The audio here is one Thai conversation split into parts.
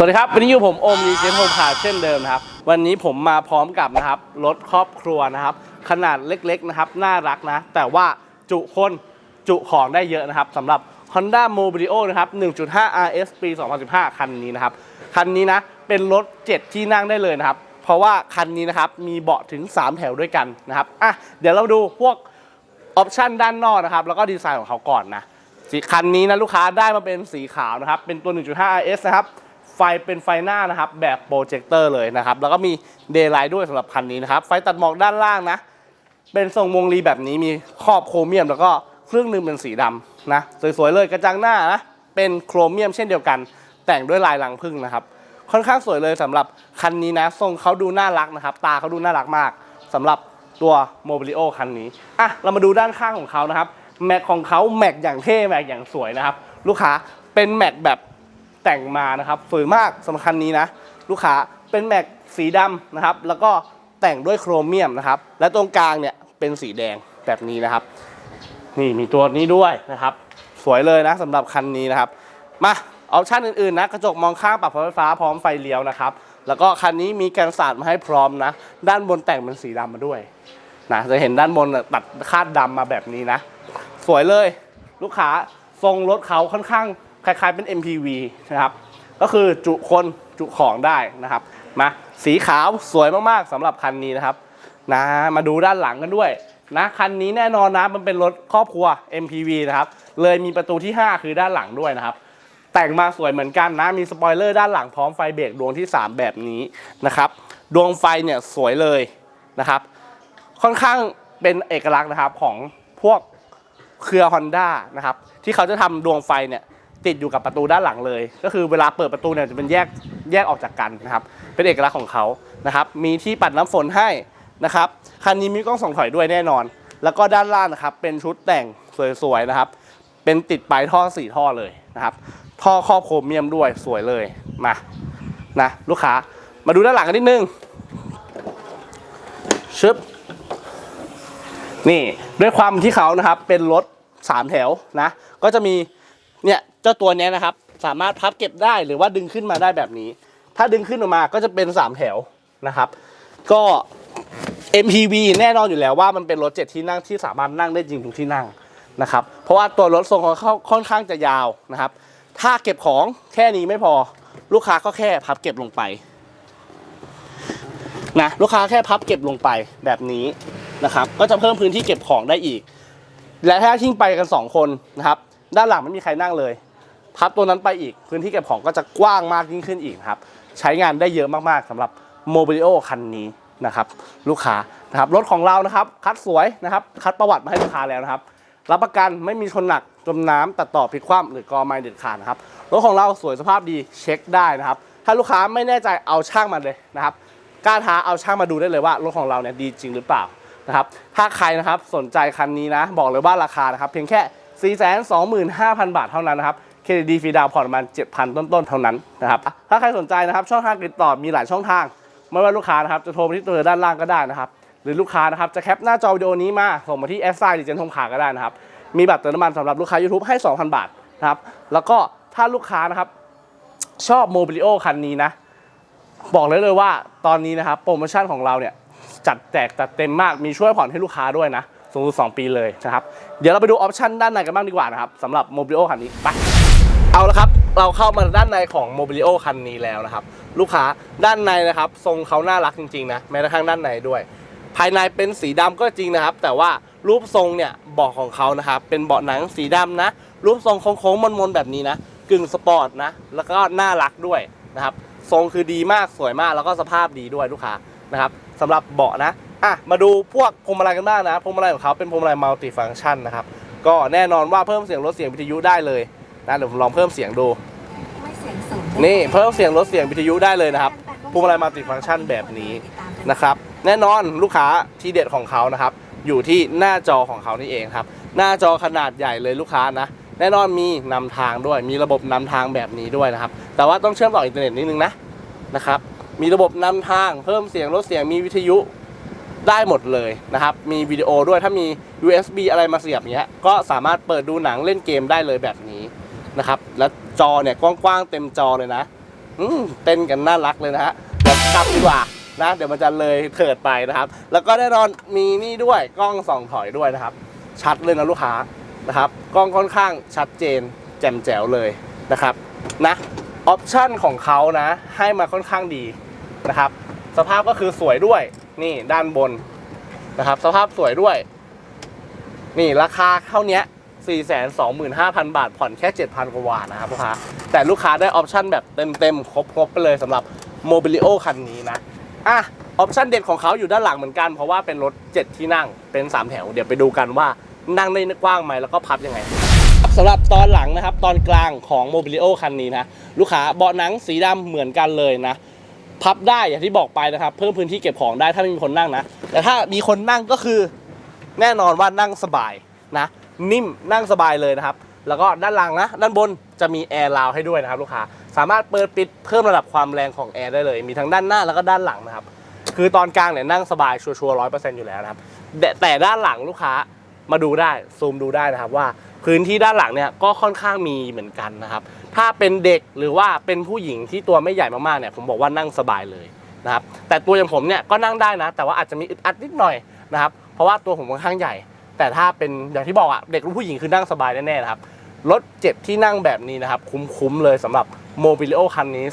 สวัสดีครับ วันนี้อยู่ผมโอมดีเจนโฮมคาร์เช่นเดิมนะครับ วันนี้ผมมาพร้อมกับนะครับรถครอบครัวนะครับ ขนาดเล็กๆนะครับ น่ารักนะ แต่ว่าจุคนจุของได้เยอะนะครับสำหรับ Honda Mobilio นะครับ 1.5 RS ปี 2015 คันนี้นะครับ คันนี้นะ เป็นรถ 7 ที่นั่งได้เลยนะครับ เพราะว่าคันนี้นะครับ มีเบาะถึง 3 แถวด้วยกันนะครับอะเดี๋ยวเราดูพวกออปชันด้านนอกนะครับ แล้วก็ดีไซน์ของเขาก่อนนะสีคันนี้นะลูกค้าได้มาเป็นสีขาวนะครับ เป็นตัว 1.5 RS นะครับ ไฟเป็นไฟหน้านะครับแบบโปรเจคเตอร์เลยนะครับ แล้วก็มีเดย์ไลท์ด้วยสำหรับคันนี้นะครับ ไฟตัดหมอกด้านล่างนะ เป็นทรงวงรีแบบนี้มีครอบโครเมียม แล้วก็เครื่องนึงเป็นสีดำนะสวยๆเลยกระจังหน้านะเป็นโครเมียมเช่นเดียวกัน แต่งด้วยลายรังผึ้งนะครับ ค่อนข้างสวยเลยสำหรับคันนี้นะ ทรงเขาดูน่ารักนะครับ ตาเขาดูน่ารักมากสำหรับตัวโมบิลิโอคันนี้อะเรามาดูด้านข้างของเขานะครับแม็กของเขาแม็กอย่างเท่แม็กอย่างสวยนะครับ ลูกค้าเป็นแม็กแบบ แต่งมานะครับสวยมากสำหรับคันนี้นะ ลูกค้าเป็นแม็กสีดำนะครับ แล้วก็แต่งด้วยโครเมียมนะครับ และตรงกลางเนี่ยเป็นสีแดงแบบนี้นะครับ นี่มีตัวนี้ด้วยนะครับ สวยเลยนะสำหรับคันนี้นะครับ มาออปชันอื่นๆนะกระจกมองข้างปรับไฟฟ้าพร้อมไฟเลี้ยวนะครับ แล้วก็คันนี้มีกันสาดมาให้พร้อมนะ ด้านบนแต่งเป็นสีดำมาด้วยนะจะเห็นด้านบนตัดคาดดำมาแบบนี้นะ สวยเลย ลูกค้าทรงรถเขาค่อนข้าง คล้ายๆเป็น MPV นะครับ ก็คือจุคนจุของได้นะครับ มาสีขาวสวยมากๆสำหรับคันนี้นะครับนะมาดูด้านหลังกันด้วยนะคันนี้แน่นอนนะมันเป็นรถครอบครัว MPV นะครับ เลยมีประตูที่ 5 คือด้านหลังด้วยนะครับ แต่งมาสวยเหมือนกันนะ มีสปอยเลอร์ด้านหลังพร้อมไฟเบรกดวงที่ 3 แบบนี้นะครับ ดวงไฟเนี่ยสวยเลยนะครับ ค่อนข้างเป็นเอกลักษณ์นะครับของพวกเครือ Honda นะครับ ที่เขาจะทำดวงไฟเนี่ย ติดอยู่กับประตูด้านหลังเลย ก็คือเวลาเปิดประตูเนี่ยจะเป็นแยกแยกออกจากกันนะครับ เป็นเอกลักษณ์ของเขานะครับ มีที่ปัดน้ำฝนให้นะครับ คันนี้มีกล้องส่องถอยด้วยแน่นอน แล้วก็ด้านล่างนะครับ เป็นชุดแต่งสวยๆนะครับ เป็นติดปลายท่อสี่ท่อเลยนะครับ ท่อครอบโครเมียมด้วยสวยเลย มา นะลูกค้า มาดูด้านหลังกันนิดนึง ชึบ นี่ด้วยความที่เขานะครับ เป็นรถสามแถวนะ ก็จะมี เนี่ยเจ้าตัวเนี้ยนะครับ สามารถพับเก็บได้หรือว่าดึงขึ้นมาได้แบบนี้ ถ้าดึงขึ้นออกมาก็จะเป็นสามแถวนะครับ ก็ MPV แน่นอนอยู่แล้วว่ามันเป็นรถเจ็ดที่นั่งที่สามารถนั่งได้จริงทุกที่นั่งนะครับ เพราะว่าตัวรถทรงของเขาค่อนข้างจะยาวนะครับ ถ้าเก็บของแค่นี้ไม่พอ ลูกค้าก็แค่พับเก็บลงไปนะลูกค้าแค่พับเก็บลงไปแบบนี้นะครับ ก็จะเพิ่มพื้นที่เก็บของได้อีก และถ้าทิ้งไปกัน 2 คนนะครับ ด้านหลังไม่มีใครนั่งเลยพับตัวนั้นไปอีกพื้นที่เก็บของก็จะกว้างมากยิ่งขึ้นอีกครับใช้งานได้เยอะมากๆสำหรับโมบิลิโอคันนี้นะครับลูกค้านะครับรถของเรานะครับคัดสวยนะครับคัดประวัติมาให้ลูกค้าแล้วนะครับรับประกันไม่มีชนหนักจมน้ำตัดต่อพลิกคว่ำหรือกอไม้เด็ดขาดนะครับรถของเราสวยสภาพดีเช็คได้นะครับ ถ้าลูกค้าไม่แน่ใจเอาช่างมาเลยนะครับกล้าท้าเอาช่างมาดูได้เลยว่ารถของเราเนี่ยดีจริงหรือเปล่านะครับถ้าใครนะครับสนใจคันนี้นะ บอกเลยว่าราคานะครับเพียงแค่ 425,000 บาทเท่านั้นนะครับเครดิตดีฟรีดาวน์ผ่อนประมาณ 7,000 ต้นๆ เท่านั้นนะครับถ้าใครสนใจนะครับช่องทางติดต่อมีหลายช่องทาง ไม่ว่าลูกค้านะครับจะโทรไปที่ตัวด้านล่างก็ได้นะครับหรือลูกค้านะครับจะแคปหน้าจอวิดีโอนี้มาส่งมาที่แอสไซด์ดิเจนทงขาก็ได้นะครับมีบัตรเติมน้ำมันสำหรับลูกค้า YouTube ให้ 2,000 บาทนะครับแล้วก็ถ้าลูกค้านะครับชอบโมบิลิโอคันนี้นะบอกเลยเลยว่าตอนนี้นะครับโปรโมชั่นของเราเนี่ยจัดแจกจัดเต็มมากมีช่วยผ่อนให้ลูกค้าด้วยนะ สูงสุด2ปีเลยนะครับ เดี๋ยวเราไปดูออปชันด้านในกันบ้างดีกว่านะครับสำหรับโมบิ l โอคันนี้ไปเอาละครับ เราเข้ามาด้านในของโมบิ l โอคันนี้แล้วนะครับ ลูกค้าด้านในนะครับ ทรงเขาน่ารักจริงๆนะแม้กระทั่งด้านในด้วย ภายในเป็นสีดำก็จริงนะครับ แต่ว่ารูปทรงเนี่ยเบาะของเขานะครับเป็นเบาะหนังสีดำนะ รูปทรงโค้งๆมนๆแบบนี้นะกึ่งสปอร์ตนะแล้วก็น่ารักด้วยนะครับทรงคือดีมากสวยมากแล้วก็สภาพดีด้วยลูกค้า นะครับสำหรับเบาะนะอะมาดูพวกพวงมาลัยกันบ้างนะพวงมาลัยของเขาเป็นพวงมาลัยมัลติฟัง c t ชันนะครับก็แน่นอนว่าเพิ่มเสียงลดเสียงวิทยุได้เลยนะเดี๋ยวผมลองเพิ่มเสียงดู ไม่เสียงสูงนี่เพิ่มเสียงลดเสียงวิทยุได้เลยนะครับพวงมาลัยมัลติฟัง c t ชันแบบนี้นะครับ แน่นอนลูกค้าที่เด็ดของเขานะครับ อยู่ที่หน้าจอของเขานี่เองครับ หน้าจอขนาดใหญ่เลยลูกค้านะ แน่นอนมีนำทางด้วย มีระบบนำทางแบบนี้ด้วยนะครับ แต่ว่าต้องเชื่อมต่ออินเทอร์เน็ตนิดนึงนะนะครับ มีระบบนำทาง เพิ่มเสียงลดเสียงมีวิทยุได้หมดเลยนะครับ มีวิดีโอด้วยถ้ามี USB อะไรมาเสียบเนี้ย ก็สามารถเปิดดูหนังเล่นเกมได้เลยแบบนี้นะครับ แล้วจอเนี่ยกว้างๆเต็มจอเลยนะอืมเต้นกันน่ารักเลยนะฮะเดี๋ยวกลับดีกว่านะ เดี๋ยวมันจะเลยเถิดไปนะครับ แล้วก็แน่นอนมีนี่ด้วยกล้องส่องถอยด้วยนะครับ ชัดเลยนะลูกค้านะครับ กล้องค่อนข้างชัดเจน แจ่มแจ๋วเลยนะครับนะออปชั่นของเขานะ ให้มาค่อนข้างดี นะครับ สภาพก็คือสวยด้วย นี่ด้านบนนะครับ สภาพสวยด้วย นี่ราคาเท่านี้425,000 บาท ผ่อนแค่ 7,000 กว่าบาทนะครับลูกค้า แต่ลูกค้าได้ออปชั่นแบบเต็มๆ ครบๆ ไปเลยสำหรับ Mobilio คันนี้นะ อะ ออปชั่นเด็ดของเขาอยู่ด้านหลังเหมือนกัน เพราะว่าเป็นรถ 7 ที่นั่ง เป็น 3 แถว เดี๋ยวไปดูกันว่านั่งได้กว้างไหมแล้วก็พับยังไงสำหรับตอนหลังนะครับ ตอนกลางของ Mobilio คันนี้นะ ลูกค้าเบาะหนังสีดำเหมือนกันเลยนะ พับได้อย่างที่บอกไปนะครับ เพิ่มพื้นที่เก็บของได้ถ้าไม่มีคนนั่งนะ แต่ถ้ามีคนนั่งก็คือแน่นอนว่านั่งสบายนะ นิ่มนั่งสบายเลยนะครับ แล้วก็ด้านหลังนะ ด้านบนจะมีแอร์ราวให้ด้วยนะครับลูกค้าสามารถเปิดปิดเพิ่มระดับความแรงของแอร์ได้เลย มีทั้งด้านหน้าแล้วก็ด้านหลังนะครับ คือตอนกลางเนี่ยนั่งสบายชัวร์ร้อยเปอร์เซ็นต์อยู่แล้วนะครับแต่ด้านหลังลูกค้า มาดูได้ซูมดูได้นะครับว่าพื้นที่ด้านหลังเนี่ยก็ค่อนข้างมีเหมือนกันนะครับ ถ้าเป็นเด็กหรือว่าเป็นผู้หญิงที่ตัวไม่ใหญ่มากๆเนี่ยผมบอกว่านั่งสบายเลยนะครับ แต่ตัวอย่างผมเนี่ยก็นั่งได้นะ แต่ว่าอาจจะมีอึดอัดนิดหน่อยนะครับ เพราะว่าตัวผมค่อนข้างใหญ่ แต่ถ้าเป็นอย่างที่บอกอะเด็กลูกผู้หญิงคือนั่งสบายแน่ๆนะครับรถเจ็ดที่นั่งแบบนี้นะครับ คุ้มๆเลยสำหรับโมบิลิโอคันนี้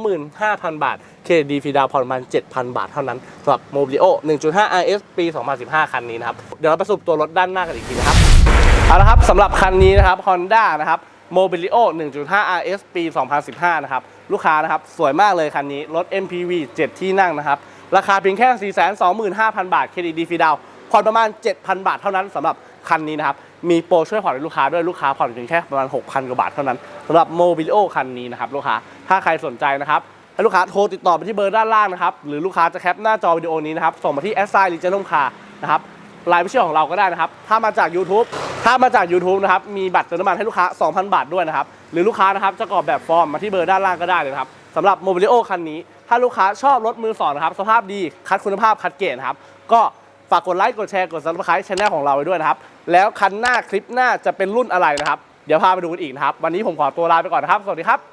425,000 บาท เครดีฟีดาวผ่อนประมาณ 7,000 บาทเท่านั้นสำหรับโมบิลิโอ1.5 RS ปี 2015 คันนี้นะครับ เดี๋ยวเราไปสรุปตัวรถด้านหน้ากันอีกทีนะครับ เอาละครับสำหรับคันนี้นะครับ Honda นะครับ Mobilio 1.5 RS ปี 2015 นะครับ ลูกค้านะครับ สวยมากเลยคันนี้ รถ MPV 7 ที่นั่งนะครับ ราคาเพียงแค่ 425,000 บาท เครดิตดีฟรีดาวผ่อนประมาณ 7,000 บาทเท่านั้นสำหรับคันนี้นะครับ มีโปรช่วยผ่อนให้ลูกค้าด้วยลูกค้าผ่อนเพียงแค่ประมาณ 6,000 กว่าบาทเท่านั้นสำหรับ Mobilio คันนี้นะครับ ลูกค้าถ้าใครสนใจนะครับ ให้ลูกค้าโทรติดต่อไปที่เบอร์ด้านล่างนะครับหรือลูกค้าจะแคปหน้าจอวิดีโอนี้นะครับส่งมาที่ s อ i ลิเจนอมคานะครับไลน์พิเศษของเราก็ได้นะครับ ถ้ามาจาก YouTube ถ้ามาจาก YouTube นะครับ มีบัตรเติมน้ำมันให้ลูกค้า 2,000 บาทด้วยนะครับ หรือลูกค้านะครับ จะกรอกแบบฟอร์มมาที่เบอร์ด้านล่างก็ได้เลยครับสำหรับ Mobilio คันนี้ ถ้าลูกค้าชอบรถมือสองนะครับ สภาพดี คัดคุณภาพ คัดเกรดนะครับ ก็ฝากกดไลค์ กดแชร์ กด subscribe ช่องของเราไว้ด้วยนะครับ แล้วคันหน้าคลิปหน้าจะเป็นรุ่นอะไรนะครับ เดี๋ยวพาไปดูกันอีกนะครับ วันนี้ผมขอตัวลาไปก่อนนะครับ สวัสดีครับ